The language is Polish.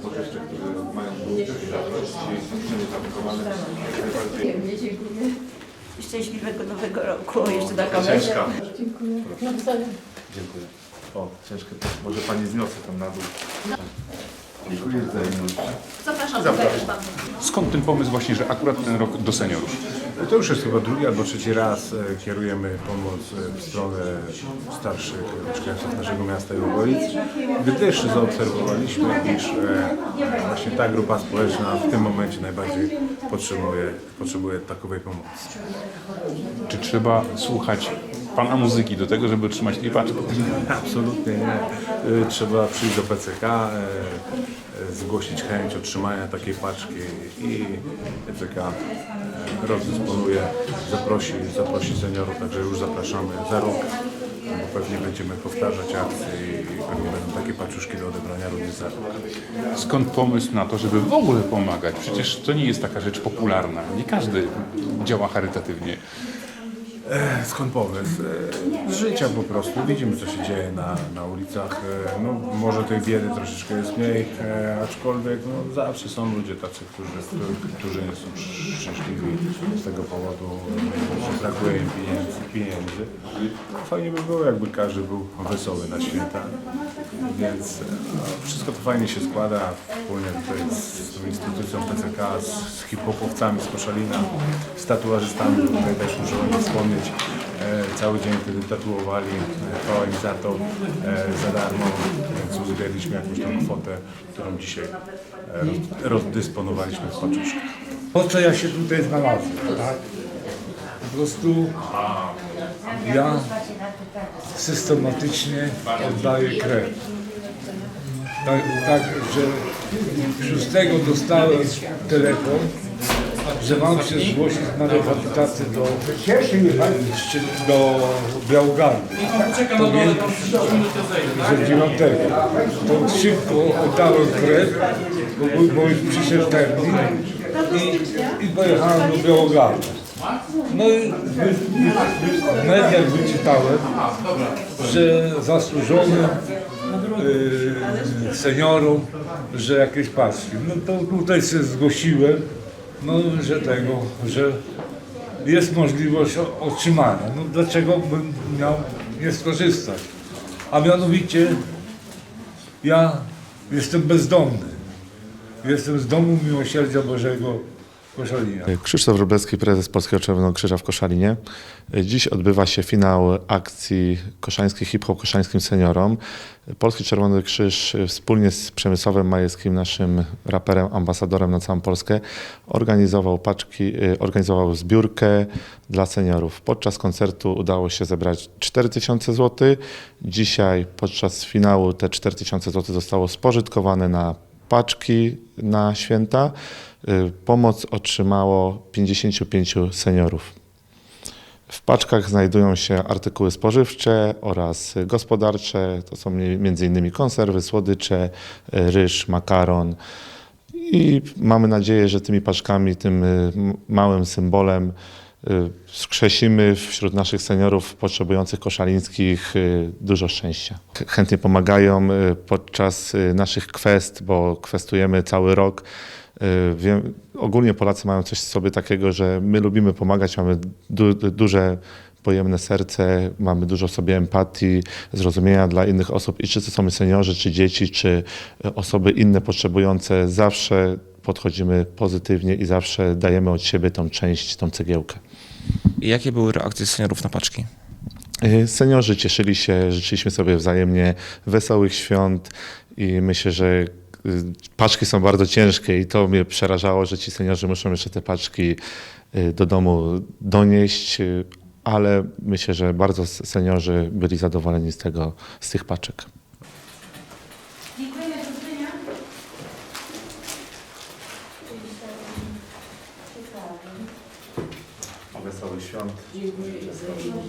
spożywcze, które mają światłość i są niezapakowane. Jak najbardziej Dziękuję, dziękuję. I szczęśliwego nowego roku jeszcze na ciężka. Dziękuję. Dziękuję. O, ciężkie. Może pani zniosę tam na dół. Dziękuję wzajemnie. Zapraszam, Zapraszam. Skąd ten pomysł właśnie, że akurat ten rok do seniorów? To już jest chyba drugi albo trzeci raz e, kierujemy pomoc e, w stronę starszych mieszkańców naszego miasta i okolic, gdyż zaobserwowaliśmy, iż e, właśnie ta grupa społeczna w tym momencie najbardziej potrzebuje, potrzebuje takowej pomocy. Czy trzeba słuchać pana muzyki do tego, żeby otrzymać tej paczki? Absolutnie nie. Trzeba przyjść do PCK, zgłosić chęć otrzymania takiej paczki i PCK rozdysponuje, zaprosi, zaprosi seniorów, także już zapraszamy za rok, bo pewnie będziemy powtarzać akcje i pewnie będą takie paczuszki do odebrania również za rok. Skąd pomysł na to, żeby w ogóle pomagać? Przecież to nie jest taka rzecz popularna. Nie każdy działa charytatywnie. E, Skąd pomysł? E, Z życia po prostu. Widzimy, co się dzieje na, na ulicach. E, No, może tej biedy troszeczkę jest mniej, e, aczkolwiek no, zawsze są ludzie tacy, którzy, którzy, nie są szczęśliwi z tego powodu, e, że brakuje im pieniędzy. pieniędzy. Fajnie by było, jakby każdy był wesoły na święta. Więc e, no, wszystko to fajnie się składa wspólnie tutaj z, z tą instytucją PCK, z, z hip-hopowcami z Koszalina, z tatuażystami, tutaj też wspomnieć. E, cały dzień wtedy tatuowali koła im za to e, za darmo, więc uzbieraliśmy jakąś tam kwotę, którą dzisiaj e, roz, rozdysponowaliśmy w paczuszkach. Po co ja się tutaj znalazłem, tak? Po prostu ja systematycznie oddaję krew. Tak, tak że 6 dostałem telefon, że mam się zgłosić na rehabilitację do, do Białogardu. To więc, że 9. To szybko oddałem krew, bo, bo już przyszedł termin i, i pojechałem do Białogardu. No i w mediach wyczytałem, że zasłużonym y, seniorom, że jakieś paczki. No to tutaj się zgłosiłem, no że tego, że jest możliwość otrzymania. No dlaczego bym miał nie skorzystać? A mianowicie ja jestem bezdomny. Jestem z domu Miłosierdzia Bożego Koszalina. Krzysztof Wróblewski, prezes Polskiego Czerwonego Krzyża w Koszalinie. Dziś odbywa się finał akcji Koszański Hip Hop Koszańskim Seniorom. Polski Czerwony Krzyż wspólnie z Przemysławem Majewskim, naszym raperem, ambasadorem na całą Polskę, organizował paczki, y, organizował zbiórkę dla seniorów. Podczas koncertu udało się zebrać 4000 zł. Dzisiaj podczas finału te 4000 zł zostało spożytkowane na paczki na święta. Y, Pomoc otrzymało 55 seniorów. W paczkach znajdują się artykuły spożywcze oraz gospodarcze. To są m.in. konserwy, słodycze, y, ryż, makaron. I mamy nadzieję, że tymi paczkami, tym y, małym symbolem skrzesimy wśród naszych seniorów potrzebujących koszalińskich y, dużo szczęścia. Ch- Chętnie pomagają y, podczas y, naszych kwest, bo kwestujemy cały rok. Y, Wiem, ogólnie Polacy mają coś sobie takiego, że my lubimy pomagać, mamy du, duże pojemne serce, mamy dużo sobie empatii, zrozumienia dla innych osób i czy to są seniorzy, czy dzieci, czy y, osoby inne potrzebujące, zawsze podchodzimy pozytywnie i zawsze dajemy od siebie tą część, tą cegiełkę. Jakie były reakcje seniorów na paczki? Y, Seniorzy cieszyli się, życzyliśmy sobie wzajemnie wesołych świąt i myślę, że y, paczki są bardzo ciężkie i to mnie przerażało, że ci seniorzy muszą jeszcze te paczki y, do domu donieść, ale myślę, że bardzo seniorzy byli zadowoleni z tego, z tych paczek. Wesołych świąt. Dziękuję i wzajemnie.